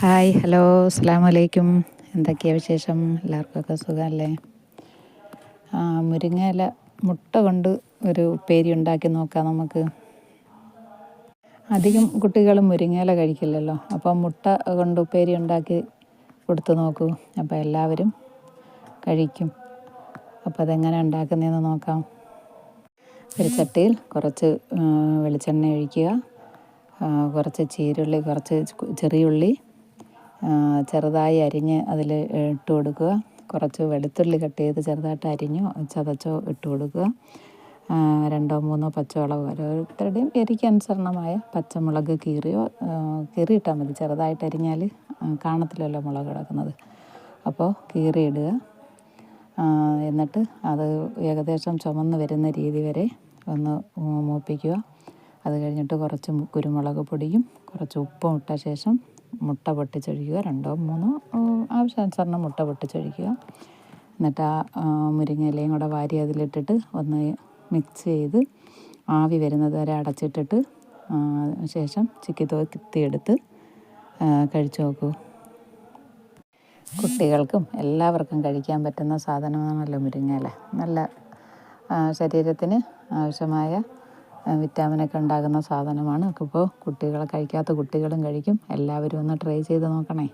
Hi hello അസ്സാമലൈക്കും എന്തൊക്കെയാണ് വിശേഷം? എല്ലാവർക്കൊക്കെ സുഖമല്ലേ? മുരിങ്ങയില മുട്ട കൊണ്ട് ഒരു ഉപ്പേരി ഉണ്ടാക്കി നോക്കാം നമുക്ക്. അധികം കുട്ടികൾ മുരിങ്ങയില കഴിക്കില്ലല്ലോ. അപ്പോൾ മുട്ട കൊണ്ട് ഉപ്പേരി ഉണ്ടാക്കി കൊടുത്തു നോക്കൂ. അപ്പോൾ എല്ലാവരും കഴിക്കും. അപ്പോൾ അതെങ്ങനെ ഉണ്ടാക്കുന്നതെന്ന് നോക്കാം. ഒരു ചട്ടിയിൽ കുറച്ച് വെളിച്ചെണ്ണ ഒഴിക്കുക. കുറച്ച് ചീരുള്ളി കുറച്ച് ചെറിയുള്ളി ചെറുതായി അരിഞ്ഞ് അതിൽ ഇട്ട് കൊടുക്കുക. കുറച്ച് വെളുത്തുള്ളി കട്ട് ചെയ്ത് ചെറുതായിട്ട് അരിഞ്ഞോ ചതച്ചോ ഇട്ട് കൊടുക്കുക. രണ്ടോ മൂന്നോ പച്ചമുളക് ഓരോരുത്തരുടെയും എരിക്കനുസരണമായ പച്ചമുളക് കീറിയോ കീറിയിട്ടാൽ മതി. ചെറുതായിട്ട് അരിഞ്ഞാൽ കാണത്തില്ലല്ലോ മുളക് കിടക്കുന്നത്. അപ്പോൾ കീറിയിടുക. എന്നിട്ട് അത് ഏകദേശം ചുമന്ന് വരുന്ന രീതി വരെ ഒന്ന് മൂപ്പിക്കുക. അത് കഴിഞ്ഞിട്ട് കുറച്ച് കുരുമുളക് പൊടിയും കുറച്ച് ഉപ്പും ഇട്ട ശേഷം മുട്ട പൊട്ടിച്ചൊഴിക്കുക. രണ്ടോ മൂന്നോ ആവശ്യാനുസരണം മുട്ട പൊട്ടിച്ചൊഴിക്കുക. എന്നിട്ട് ആ മുരിങ്ങ മുരിങ്ങയിലയും കൂടെ വാരി അതിലിട്ടിട്ട് ഒന്ന് മിക്സ് ചെയ്ത് ആവി വരുന്നത് വരെ അടച്ചിട്ടിട്ട് ശേഷം ചിക്കി കിത്തിയെടുത്ത് കഴിച്ചു നോക്കൂ. കുട്ടികൾക്കും എല്ലാവർക്കും കഴിക്കാൻ പറ്റുന്ന സാധനമാണല്ലോ മുരിങ്ങയില. നല്ല ശരീരത്തിന് ആവശ്യമായ വിറ്റാമിനൊക്കെ ഉണ്ടാകുന്ന സാധനമാണ്. അപ്പോൾ കുട്ടികളെ കഴിക്കാത്ത കുട്ടികളും കഴിക്കും. എല്ലാവരും ഒന്ന് ട്രൈ ചെയ്ത് നോക്കണേ.